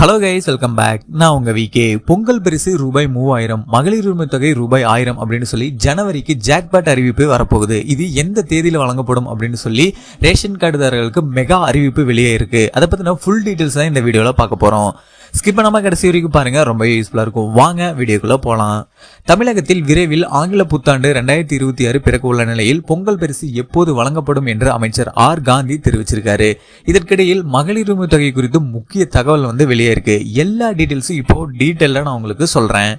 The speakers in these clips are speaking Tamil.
ஹலோ கைஸ் வெல்கம் பேக் நான் உங்கள் விகே பொங்கல் பரிசு ரூபாய் மூவாயிரம் மகளிர் உரிமை தொகை ரூபாய் ஆயிரம் அப்படின்னு சொல்லி ஜனவரிக்கு ஜாக்பாட் அறிவிப்பு வரப்போகுது. இது எந்த தேதியில் வழங்கப்படும் அப்படின்னு சொல்லி ரேஷன் கார்டுதாரர்களுக்கு மெகா அறிவிப்பு வெளியே இருக்குது அதை பற்றின ஃபுல் டீட்டெயில்ஸ் தான் இந்த வீடியோவில் பார்க்க போகிறோம் ஸ்கிப் பண்ணாமல் கடைசி வரைக்கும் பாருங்கள் ரொம்ப யூஸ்ஃபுல்லாக இருக்கும். வாங்க வீடியோக்குள்ளே போகலாம் தமிழகத்தில் விரைவில் ஆங்கில புத்தாண்டு ரெண்டாயிரத்தி இருபத்தி ஆறு பிறக்க உள்ள நிலையில் பொங்கல் பரிசு எப்போது வழங்கப்படும் என்று அமைச்சர் ஆர். காந்தி தெரிவிச்சிருக்காரு. இதற்கிடையில் மகளிர் உரிமை தொகை குறித்து முக்கிய தகவல் வந்து வெளியே இருக்கு. எல்லா டீட்டெயில்ஸும் இப்போ டீட்டெயிலாக நான் உங்களுக்கு சொல்கிறேன்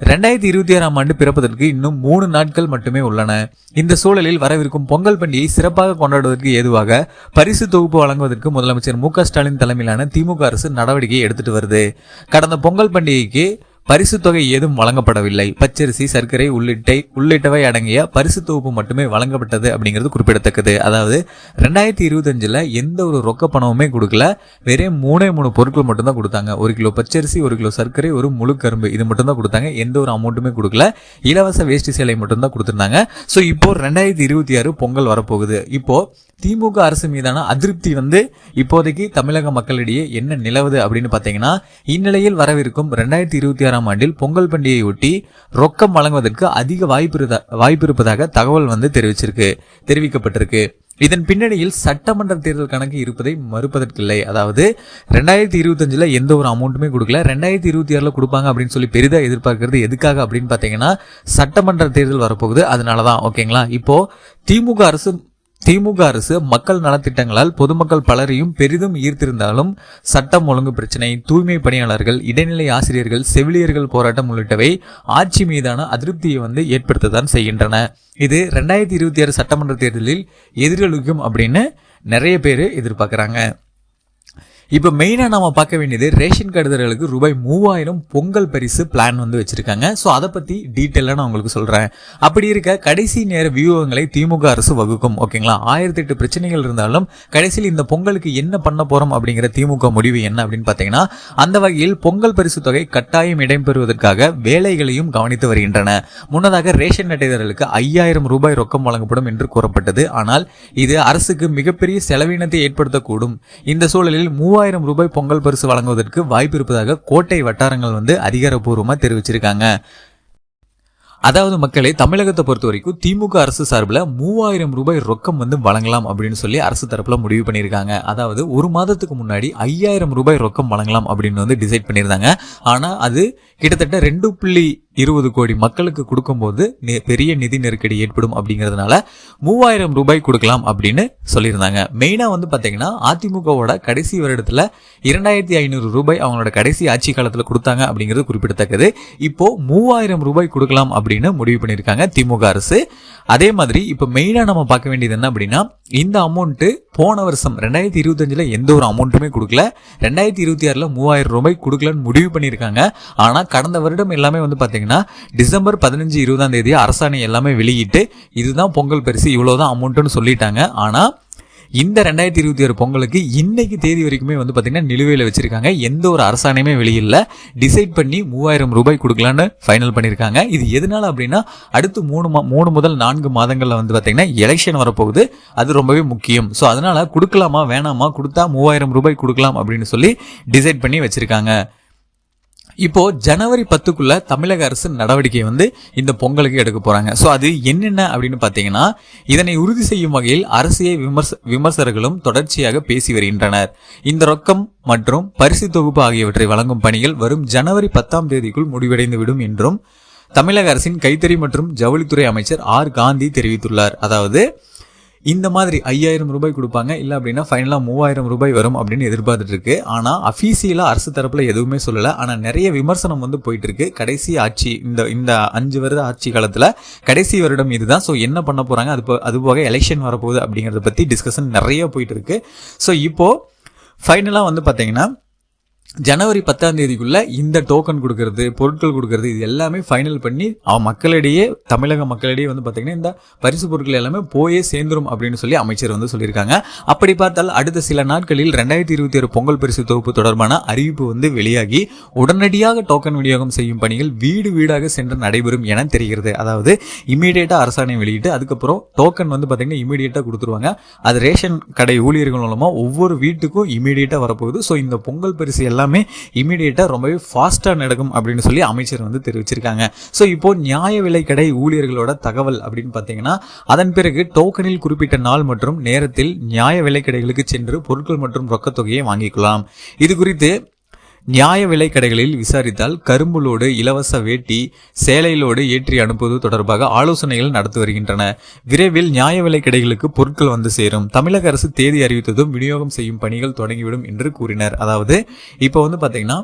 ரெண்டாயிரத்தி இருபத்தி ஆறாம் ஆண்டு பிறப்பதற்கு இன்னும் மூணு நாட்கள் மட்டுமே உள்ளன. இந்த சூழலில் வரவிருக்கும் பொங்கல் பண்டிகையை சிறப்பாக கொண்டாடுவதற்கு ஏதுவாக பரிசு தொகுப்பு வழங்குவதற்கு முதலமைச்சர் மு க ஸ்டாலின் தலைமையிலான திமுக அரசு நடவடிக்கை எடுத்துட்டு வருது. கடந்த பொங்கல் பண்டிகைக்கு பரிசு தொகை ஏதும் வழங்கப்படவில்லை. பச்சரிசி சர்க்கரை உள்ளிட்ட உள்ளிட்டவை அடங்கிய பரிசு தொகுப்பு மட்டுமே வழங்கப்பட்டது அப்படிங்கிறது குறிப்பிடத்தக்கது. அதாவது ரெண்டாயிரத்தி இருபத்தஞ்சில் எந்த ஒரு ரொக்க பணமுமே கொடுக்கல. வெறும் மூணே மூணு பொருட்கள் மட்டும்தான் கொடுத்தாங்க. ஒரு கிலோ பச்சரிசி ஒரு கிலோ சர்க்கரை ஒரு முழு கரும்பு இது மட்டும்தான் கொடுத்தாங்க. எந்த ஒரு அமௌண்ட்டுமே கொடுக்கல. இலவச வேஷ்டி சேலை மட்டும்தான் கொடுத்துருந்தாங்க. ஸோ இப்போ ரெண்டாயிரத்தி இருபத்தி ஆறு பொங்கல் வரப்போகுது. இப்போ திமுக அரசு மீதான அதிருப்தி வந்து இப்போதைக்கு தமிழக மக்களிடையே என்ன நிலவுது அப்படின்னு பார்த்தீங்கன்னா இந்நிலையில் வரவிருக்கும் ரெண்டாயிரத்தி இருபத்தி ஆறு ஆறாம் ஆண்டில் பொங்கல் பண்டிகையை ஒட்டி ரொக்கம் வழங்குவதற்கு அதிக வாய்ப்பு வாய்ப்பு இருப்பதாக தகவல் வந்து தெரிவிச்சிருக்கு தெரிவிக்கப்பட்டிருக்கு. இதன் பின்னணியில் சட்டமன்ற தேர்தல் கணக்கு இருப்பதை மறுப்பதற்கில்லை. அதாவது ரெண்டாயிரத்தி இருபத்தஞ்சில் எந்த ஒரு அமௌண்ட்டுமே கொடுக்கல. ரெண்டாயிரத்தி இருபத்தி ஆறில் கொடுப்பாங்க அப்படின்னு சொல்லி பெரிதாக எதிர்பார்க்கறது எதுக்காக அப்படின்னு பார்த்தீங்கன்னா சட்டமன்ற தேர்தல் வரப்போகுது. அதனால தான் ஓகேங்களா? இப்போ திமுக அரசு திமுக அரசு மக்கள் நலத்திட்டங்களால் பொதுமக்கள் பலரையும் பெரிதும் ஈர்த்திருந்தாலும் சட்டம் ஒழுங்கு பிரச்சனை தூய்மை பணியாளர்கள் இடைநிலை ஆசிரியர்கள் செவிலியர்கள் போராட்டம் உள்ளிட்டவை ஆட்சி மீதான அதிருப்தியை வந்து ஏற்படுத்தத்தான் செய்கின்றன. இது ரெண்டாயிரத்தி இருபத்தி ஆறு சட்டமன்ற தேர்தலில் எதிரொலிக்கும் அப்படின்னு நிறைய பேர் எதிர்பார்க்குறாங்க. இப்போ மெயினாக நாம பார்க்க வேண்டியது ரேஷன் கார்டுதாரர்களுக்கு ரூபாய் மூவாயிரம் பொங்கல் பரிசு பிளான் வந்து வச்சிருக்காங்க. ஸோ அதை பற்றி டீட்டெயிலாக நான் உங்களுக்கு சொல்கிறேன் அப்படி இருக்க கடைசி நேர வியூகங்களை திமுக அரசு வகுக்கும் ஓகேங்களா? ஆயிரத்தி எட்டு பிரச்சனைகள் இருந்தாலும் கடைசியில் இந்த பொங்கலுக்கு என்ன பண்ண போகிறோம் அப்படிங்கிற திமுக முடிவு என்ன அப்படின்னு பார்த்தீங்கன்னா அந்த வகையில் பொங்கல் பரிசு தொகை கட்டாயம் இடம்பெறுவதற்காக வேலைகளையும் கவனித்து வருகின்றன. முன்னதாக ரேஷன் அட்டைதாரர்களுக்கு ஐயாயிரம் ரூபாய் ரொக்கம் வழங்கப்படும் என்று கூறப்பட்டது. ஆனால் இது அரசுக்கு மிகப்பெரிய செலவினத்தை ஏற்படுத்தக்கூடும். இந்த சூழலில் மூவாயிரம் ரூபாய் பொங்கல் பரிசு வழங்குவதற்கு வாய்ப்பு இருப்பதாக கோட்டை வட்டாரங்கள் வந்து அதிகாரப்பூர்வமாக தெரிவிச்சிருக்காங்க. அதாவது மக்களே தமிழகத்தை பொறுத்த வரைக்கும் திமுக அரசு சார்பில் மூவாயிரம் ரூபாய் ரொக்கம் வந்து வழங்கலாம் அப்படின்னு சொல்லி அரசு தரப்பில் முடிவு பண்ணியிருக்காங்க. அதாவது ஒரு மாதத்துக்கு முன்னாடி ஐயாயிரம் ரூபாய் ரொக்கம் வழங்கலாம் அப்படின்னு வந்து டிசைட் பண்ணியிருந்தாங்க. ஆனால் அது கிட்டத்தட்ட ரெண்டு புள்ளி இருபது கோடி மக்களுக்கு கொடுக்கும்போது பெரிய நிதி நெருக்கடி ஏற்படும் அப்படிங்கிறதுனால மூவாயிரம் ரூபாய் கொடுக்கலாம் அப்படின்னு சொல்லியிருந்தாங்க. மெயினாக வந்து பார்த்தீங்கன்னா அதிமுகவோட கடைசி வருடத்தில் இரண்டாயிரத்தி ஐநூறு ரூபாய் அவங்களோட கடைசி ஆட்சி காலத்தில் கொடுத்தாங்க அப்படிங்கிறது குறிப்பிடத்தக்கது. இப்போ மூவாயிரம் ரூபாய் கொடுக்கலாம் அப்படின்னு முடிவு பண்ணியிருக்காங்க திமுக அரசு. அதே மாதிரி இப்போ மெயினாக நம்ம பார்க்க வேண்டியது என்ன அப்படின்னா இந்த அமௌண்ட்டு போன வருஷம் ரெண்டாயிரத்தி இருபத்தஞ்சில் எந்த ஒரு அமௌண்ட்டுமே கொடுக்கல. ரெண்டாயிரத்தி இருபத்தி ஆறில் மூவாயிரம் ரூபாய் கொடுக்கலன்னு முடிவு பண்ணியிருக்காங்க. ஆனால் கடந்த வருடம் எல்லாமே வந்து பார்த்தீங்கன்னா டிசம்பர் பதினஞ்சு இருபதாம் தேதி அரசாணை எல்லாமே வெளியிட்டு இதுதான் பொங்கல் பரிசு இவ்வளோதான் அமௌண்ட்டுன்னு சொல்லிட்டாங்க. ஆனால் இந்த ரெண்டாயிரத்தி இருபத்தி ஆறு பொங்கலுக்கு இன்னைக்கு தேதி வரைக்குமே வந்து பார்த்தீங்கன்னா நிலுவையில் வச்சிருக்காங்க. எந்த ஒரு அரசாணையுமே வெளியில டிசைட் பண்ணி மூவாயிரம் ரூபாய் கொடுக்கலான்னு ஃபைனல் பண்ணியிருக்காங்க இது எதனால அப்படின்னா அடுத்து மூணு மா மூணு முதல் நான்கு மாதங்களில் வந்து பார்த்தீங்கன்னா எலெக்ஷன் வரப்போகுது. அது ரொம்பவே முக்கியம். ஸோ அதனால கொடுக்கலாமா வேணாமா கொடுத்தா மூவாயிரம் ரூபாய் கொடுக்கலாம் அப்படின்னு சொல்லி டிசைட் பண்ணி வச்சிருக்காங்க. இப்போ ஜனவரி பத்துக்குள்ள தமிழக அரசு நடவடிக்கை வந்து இந்த பொங்கலுக்கு எடுக்க போறாங்க. ஸோ அது என்னென்ன அப்படின்னு பார்த்தீங்கன்னா இதனை உறுதி செய்யும் வகையில் அரசியல் விமர்ச விமர்சகர்களும் தொடர்ச்சியாக பேசி வருகின்றனர். இந்த ரொக்கம் மற்றும் பரிசு தொகுப்பு ஆகியவற்றை வழங்கும் பணிகள் வரும் ஜனவரி பத்தாம் தேதிக்குள் முடிவடைந்து விடும் என்றும் தமிழக அரசின் கைத்தறி மற்றும் ஜவுளித்துறை அமைச்சர் ஆர். காந்தி தெரிவித்துள்ளார். அதாவது இந்த மாதிரி ஐயாயிரம் ரூபாய் கொடுப்பாங்க. இல்லை அப்படின்னா ஃபைனலாக மூவாயிரம் ரூபாய் வரும் அப்படின்னு எதிர்பார்த்துட்டு இருக்கு ஆனால் அஃபீஷியலாக அரசு தரப்பில் எதுவுமே சொல்லலை. ஆனால் நிறைய விமர்சனம் வந்து போயிட்டு இருக்கு கடைசி ஆட்சி இந்த இந்த அஞ்சு வருட ஆட்சி காலத்தில் கடைசி வருடம் இதுதான். ஸோ என்ன பண்ண போகிறாங்க அது போ- அது போக எலெக்ஷன் வரப்போகுது அப்படிங்கிறத பற்றி டிஸ்கஷன் நிறைய போயிட்டு இருக்கு ஸோ இப்போது ஃபைனலாக வந்து பார்த்தீங்கன்னா ஜனவரி பத்தாம் தேதிக்குள்ள இந்த டோக்கன் கொடுக்கறது பொருட்கள் கொடுக்கறது இது எல்லாமே ஃபைனல் பண்ணி அவ மக்களிடையே தமிழக மக்களிடையே வந்து பார்த்தீங்கன்னா இந்த பரிசு பொருட்கள் எல்லாமே போயே சேர்ந்துரும் அப்படின்னு சொல்லி அமைச்சர் வந்து சொல்லியிருக்காங்க. அப்படி பார்த்தால் அடுத்த சில நாட்களில் ரெண்டாயிரத்தி இருபத்தி ஆறு பொங்கல் பரிசு தொகுப்பு தொடர்பான அறிவிப்பு வந்து வெளியாகி உடனடியாக டோக்கன் விநியோகம் செய்யும் பணிகள் வீடு வீடாக சென்று நடைபெறும் என தெரிகிறது. அதாவது இமீடியட்டாக அரசாணை வெளியிட்டு அதுக்கப்புறம் டோக்கன் வந்து பார்த்தீங்கன்னா இமீடியட்டாக கொடுத்துருவாங்க. அது ரேஷன் கடை ஊழியர்கள் மூலமாக ஒவ்வொரு வீட்டுக்கும் இமீடியட்டாக வரப்போகுது. ஸோ இந்த பொங்கல் பரிசு எல்லாம் எல்லாமே இமீடியட்டாக ரொம்பவே ஃபாஸ்ட்டாக நடக்கும் அப்படின்னு சொல்லி அமைச்சர் வந்து தெரிவிச்சிருக்காங்க. ஸோ இப்போ நியாய விலை கடை ஊழியர்களோட தகவல் அப்படின்னு பார்த்தீங்கன்னா அதன் பிறகு டோக்கனில் குறிப்பிட்ட நாள் மற்றும் நேரத்தில் நியாய விலை கடைகளுக்கு சென்று பொருட்கள் மற்றும் ரொக்கத் தொகையை வாங்கிக்கலாம். இது குறித்து நியாய விலை கடைகளில் விசாரித்தால் கரும்புலோடு இலவச வேட்டி சேலையிலோடு ஏற்றி அனுப்புவது தொடர்பாக ஆலோசனைகள் நடத்தி வருகின்றன. விரைவில் நியாய விலை கடைகளுக்கு பொருட்கள் வந்து சேரும். தமிழக அரசு தேதி அறிவித்ததும் விநியோகம் செய்யும் பணிகள் தொடங்கிவிடும் என்று கூறினர். அதாவது இப்போ வந்து பார்த்தீங்கன்னா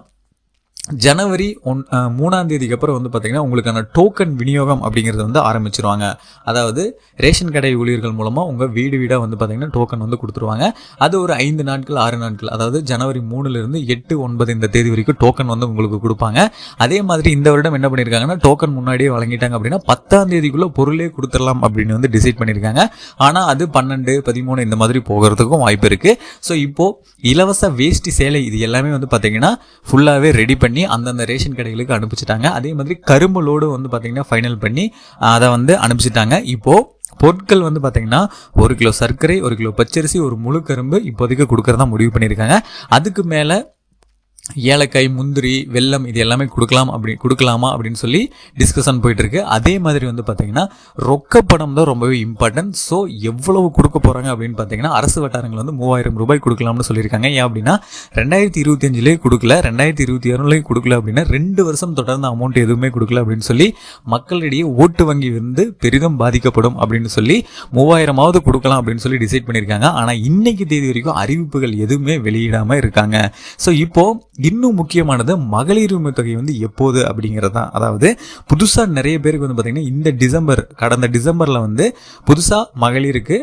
ஜனவரி ஒன் மூணாம் தேதிக்கு அப்புறம் வந்து பார்த்தீங்கன்னா உங்களுக்கான டோக்கன் விநியோகம் அப்படிங்கிறது வந்து ஆரம்பிச்சிருவாங்க. அதாவது ரேஷன் கடை ஊழியர்கள் மூலமாக உங்கள் வீடு வீடாக வந்து பார்த்தீங்கன்னா டோக்கன் வந்து கொடுத்துருவாங்க. அது ஒரு ஐந்து நாட்கள் ஆறு நாட்கள் அதாவது ஜனவரி மூணுலேருந்து எட்டு ஒன்பது இந்த தேதி வரைக்கும் டோக்கன் வந்து உங்களுக்கு கொடுப்பாங்க. அதே மாதிரி இந்த வருடம் என்ன பண்ணியிருக்காங்கன்னா டோக்கன் முன்னாடியே வழங்கிட்டாங்க அப்படின்னா பத்தாம் தேதிக்குள்ளே பொருளே கொடுத்துடலாம் அப்படின்னு வந்து டிசைட் பண்ணியிருக்காங்க ஆனால் அது பன்னெண்டு பதிமூணு இந்த மாதிரி போகிறதுக்கும் வாய்ப்பு இருக்குது ஸோ இப்போது இலவச வேஷ்டி சேலை இது எல்லாமே வந்து பார்த்தீங்கன்னா ஃபுல்லாகவே ரெடி பண்ணி பண்ணி அந்தந்த ரேஷன் கடைகளுக்கு அனுப்பிச்சிட்டாங்க. அதே மாதிரி கரும்பு லோடு வந்து பார்த்தீங்கன்னா ஃபைனல் பண்ணி அதை வந்து அனுப்பிச்சிட்டாங்க. இப்போது பொருட்கள் வந்து பார்த்தீங்கன்னா ஒரு கிலோ சர்க்கரை ஒரு கிலோ பச்சரிசி ஒரு முழு கரும்பு இப்போதைக்கு கொடுக்கறதா முடிவு பண்ணியிருக்காங்க. அதுக்கு மேலே ஏலக்காய் முந்திரி வெல்லம் இது எல்லாமே கொடுக்கலாம் அப்படி கொடுக்கலாமா அப்படின்னு சொல்லி டிஸ்கஷன் போயிட்டு இருக்கு அதே மாதிரி வந்து பார்த்தீங்கன்னா ரொக்கப்பணம் தான் ரொம்பவே இம்பார்ட்டன்ட் ஸோ எவ்வளவு கொடுக்க போகிறாங்க அப்படின்னு பார்த்தீங்கன்னா அரசு வட்டாரங்கள் வந்து மூவாயிரம் ரூபாய் கொடுக்கலாம்னு சொல்லியிருக்காங்க. ஏன் அப்படின்னா ரெண்டாயிரத்தி இருபத்தி அஞ்சுலேயே கொடுக்கல ரெண்டாயிரத்தி இருபத்தி ஆறுலேயும் கொடுக்கல அப்படின்னா ரெண்டு வருஷம் தொடர்ந்து அமௌண்ட் எதுவுமே கொடுக்கல அப்படின்னு சொல்லி மக்களிடையே ஓட்டு வங்கி வந்து பெரிதும் பாதிக்கப்படும் அப்படின்னு சொல்லி மூவாயிரமாவது கொடுக்கலாம் அப்படின்னு சொல்லி டிசைட் பண்ணியிருக்காங்க. ஆனால் இன்னைக்கு தேதி வரைக்கும் அறிவிப்புகள் எதுவுமே வெளியிடாமல் இருக்காங்க. ஸோ இப்போது இன்னும் முக்கியமானது மகளிர் உரிமை தொகை வந்து எப்போது அப்படிங்கிறது தான். அதாவது புதுசாக நிறைய பேருக்கு வந்து பார்த்திங்கன்னா இந்த டிசம்பர் கடந்த டிசம்பரில் வந்து புதுசாக மகளிருக்கு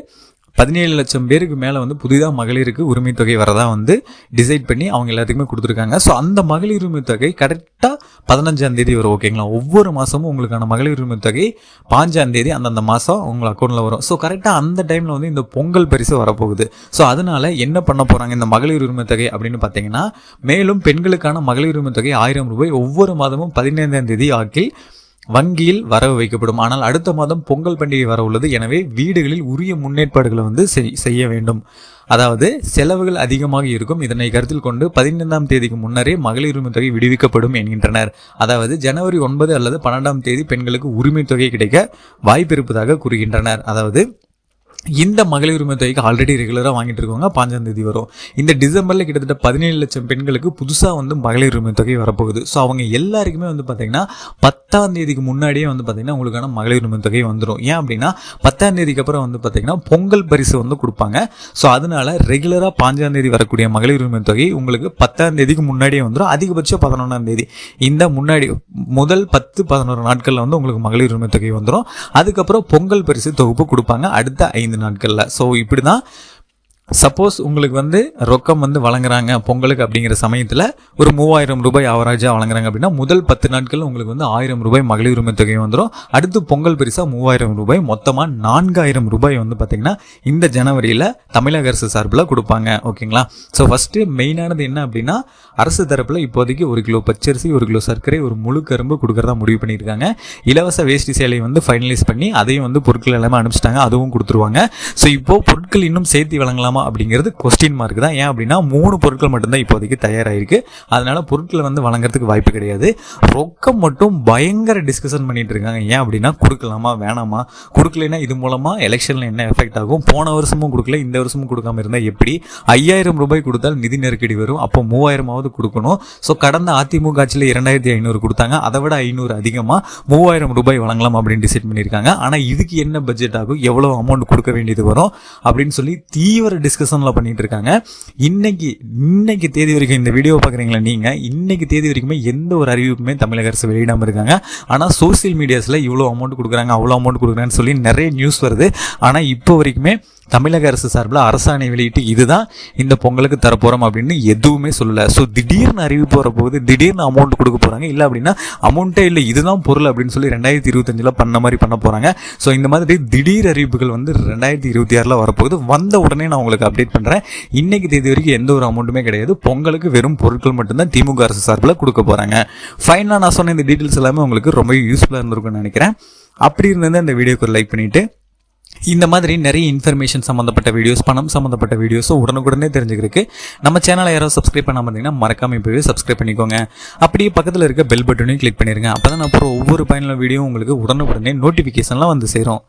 பதினேழு லட்சம் பேருக்கு மேலே வந்து புதிதாக மகளிருக்கு உரிமை தொகை வரதா வந்து டிசைட் பண்ணி அவங்க எல்லாத்துக்குமே கொடுத்துருக்காங்க. ஸோ அந்த மகளிர் உரிமை தொகை கரெக்டாக பதினஞ்சாம் தேதி வரும் ஓகேங்களா ஒவ்வொரு மாதமும் உங்களுக்கான மகளிர் உரிமை தொகை பாஞ்சாம் தேதி அந்தந்த மாதம் உங்கள் அக்கௌண்ட்டில் வரும். ஸோ கரெக்டாக அந்த டைமில் வந்து இந்த பொங்கல் பரிசு வரப்போகுது. ஸோ அதனால என்ன பண்ண போகிறாங்க இந்த மகளிர் உரிமை தொகை அப்படின்னு பார்த்தீங்கன்னா மேலும் பெண்களுக்கான மகளிர் உரிமை தொகை ஆயிரம் ரூபாய் ஒவ்வொரு மாதமும் பதினைந்தாம் தேதி ஆக்கில் வங்கியில் வரவு வைக்கப்படும். ஆனால் அடுத்த மாதம் பொங்கல் பண்டிகை வர உள்ளது. எனவே வீடுகளில் உரிய முன்னேற்பாடுகளை வந்து செய்- செய்ய வேண்டும். அதாவது செலவுகள் அதிகமாக இருக்கும். இதனை கருத்தில் கொண்டு பதினைந்தாம் தேதிக்கு முன்னரே மகளிர் உரிமை தொகை விடுவிக்கப்படும் என்கின்றனர். அதாவது ஜனவரி ஒன்பது அல்லது பன்னெண்டாம் தேதி பெண்களுக்கு உரிமை தொகை கிடைக்க வாய்ப்பு இருப்பதாக கூறுகின்றனர். அதாவது இந்த மகளிர் உரிமை தொகைக்கு ஆல்ரெடி ரெகுலராக வாங்கிட்டு இருக்கவங்க பாஞ்சாம் தேதி வரும். இந்த டிசம்பரில் கிட்டத்தட்ட பதினேழு லட்சம் பெண்களுக்கு புதுசாக வந்து மகளிர் உரிமை தொகை வரப்போகுது. ஸோ அவங்க எல்லாருக்குமே வந்து பார்த்தீங்கன்னா பத்தாம் தேதிக்கு முன்னாடியே வந்து பார்த்தீங்கன்னா உங்களுக்கான மகளிர் உரிமை தொகை வந்துடும் ஏன் அப்படின்னா பத்தாம் தேதிக்கு அப்புறம் வந்து பார்த்தீங்கன்னா பொங்கல் பரிசு வந்து கொடுப்பாங்க. ஸோ அதனால ரெகுலராக பாஞ்சாம் தேதி வரக்கூடிய மகளிர் உரிமை தொகை உங்களுக்கு பத்தாம் தேதிக்கு முன்னாடியே வந்துடும் அதிகபட்சம் பதினொன்றாம் தேதி. இந்த முன்னாடி முதல் பத்து பதினோரு நாட்களில் வந்து உங்களுக்கு மகளிர் உரிமை தொகை வந்துடும் அதுக்கப்புறம் பொங்கல் பரிசு தொகுப்பு கொடுப்பாங்க. அடுத்த ஐந்து நாட்களில். ஸோ இப்படி தான் சப்போஸ் உங்களுக்கு வந்து ரொக்கம் வந்து வழங்குறாங்க பொங்கலுக்கு அப்படிங்கிற சமயத்தில் ஒரு மூவாயிரம் ரூபாய் அவராஜாக வழங்குறாங்க அப்படின்னா முதல் பத்து நாட்கள் உங்களுக்கு வந்து ஆயிரம் ரூபாய் மகளிர் உரிமை தொகை வந்துடும் அடுத்து பொங்கல் பரிசா மூவாயிரம் ரூபாய் மொத்தமாக நான்காயிரம் ரூபாய் வந்து பார்த்தீங்கன்னா இந்த ஜனவரியில் தமிழக அரசு சார்பில் கொடுப்பாங்க. ஓகேங்களா? ஸோ ஃபஸ்ட்டு மெயினானது என்ன அப்படின்னா அரசு தரப்பில் இப்போதைக்கு ஒரு கிலோ பச்சரிசி ஒரு கிலோ சர்க்கரை ஒரு முழு கரும்பு கொடுக்கறதா முடிவு பண்ணியிருக்காங்க. இலவச வேஷ்டி சேலையை வந்து ஃபைனலைஸ் பண்ணி அதையும் வந்து பொருட்கள் எல்லாமே அனுப்பிச்சிட்டாங்க அதுவும் கொடுத்துருவாங்க. ஸோ இப்போ பொருட்கள் இன்னும் சேர்த்து வழங்கலாமா அப்படிங்கிறது கொஸ்டின் மார்க் தான். ஏன் அப்படின்னா மூணு பொருட்கள் மட்டும்தான் இப்போதைக்கு தயாராகிருக்கு அதனால் பொருட்களை வந்து வழங்குறதுக்கு வாய்ப்பு கிடையாது. ரொக்கம் மட்டும் பயங்கர டிஸ்கஷன் பண்ணிட்டு இருக்காங்க. ஏன் அப்படின்னா கொடுக்கலாமா வேணாமா? கொடுக்கலைன்னா இது மூலமாக எலெக்ஷனில் என்ன எஃபெக்ட் ஆகும்? போன வருஷமும் கொடுக்கல இந்த வருஷமும் கொடுக்காம இருந்தால் எப்படி? ஐயாயிரம் ரூபாய் கொடுத்தால் நிதி நெருக்கடி வரும். அப்போ மூவாயிரமாவது கொடுக்கணும். ஸோ கடந்த அதிமுக ஆட்சியில் இரண்டாயிரத்தி ஐநூறு கொடுத்தாங்க. அதை விட ஐநூறு அதிகமாக மூவாயிரம் ரூபாய் வழங்கலாம் அப்படின்னு டிசைட் பண்ணியிருக்காங்க. ஆனால் இதுக்கு என்ன பட்ஜெட் ஆகும்? எவ்வளோ அமௌண்ட் கொடுக்க வேண்டியது வரும்? அப்படின்னு சொல்லி தீவிர டிஸ்கஷனில் பண்ணிட்டு இருக்காங்க இன்னைக்கு இன்னைக்கு தேதி வரைக்கும் இந்த வீடியோ பார்க்குறீங்களா நீங்கள் இன்னைக்கு தேதி வரைக்குமே எந்த ஒரு அறிவிப்புமே தமிழக அரசு வெளியிடாமல் இருக்காங்க. ஆனால் சோஷியல் மீடியாஸில் இவ்வளோ அமௌண்ட் கொடுக்குறாங்க அவ்வளோ அமௌண்ட் கொடுக்குறாங்கன்னு சொல்லி நிறைய நியூஸ் வருது. ஆனால் இப்போ வரைக்குமே தமிழக அரசு சார்பில் அரசாணை வெளியிட்டு இதுதான் இந்த பொங்கலுக்கு தரப்போகிறோம் அப்படின்னு எதுவுமே சொல்லலை. ஸோ திடீர்னு அறிவிப்பு வரப்போகுது. திடீர்னு அமௌண்ட் கொடுக்க போகிறாங்க இல்லை அப்படின்னா அமௌண்ட்டே இல்லை இதுதான் பொருள் அப்படின்னு சொல்லி ரெண்டாயிரத்தி இருபத்தஞ்சில் பண்ண மாதிரி பண்ண போகிறாங்க ஸோ இந்த மாதிரி திடீர் அறிவிப்புகள் வந்து ரெண்டாயிரத்தி இருபத்தி ஆறில் வரப்போகுது. வந்த உடனே நான் உங்களுக்கு அப்டேட் பண்ணுறேன் இன்னைக்கு தேதி வரைக்கும் எந்த ஒரு அமௌண்ட்டுமே கிடையாது. பொங்கலுக்கு வெறும் பொருட்கள் மட்டும்தான் திமுக அரசு சார்பில் கொடுக்க போகிறாங்க ஃபைனலாக நான் சொன்ன இந்த டீட்டெயில்ஸ் எல்லாமே உங்களுக்கு ரொம்ப யூஸ்ஃபுல்லாக இருந்திருக்கும்னு நினைக்கிறேன். அப்படி இருந்தது அந்த வீடியோக்கு லைக் பண்ணிவிட்டு இந்த மாதிரி நிறைய இன்ஃபர்மேஷன் சம்மந்தப்பட்ட வீடியோஸ் பணம் சம்மந்தப்பட்ட வீடியோஸும் உடனுக்குடனே தெரிஞ்சுக்கிறதுக்கு நம்ம சேனலை யாரோ சப்ஸ்கிரைப் பண்ணாம இருந்தீங்கன்னா மறக்காம இப்போவே சப்ஸ்கிரைப் பண்ணிக்கோங்க. அப்படியே பக்கத்தில் இருக்க பெல் பட்டனையும் கிளிக் பண்ணிடுங்க அப்போ தான் நான் அப்புறம் ஒவ்வொரு பயனுள்ள வீடியோ உங்களுக்கு உடனுக்குடனே நோட்டிஃபிகேஷன்லாம் வந்து சேரும்.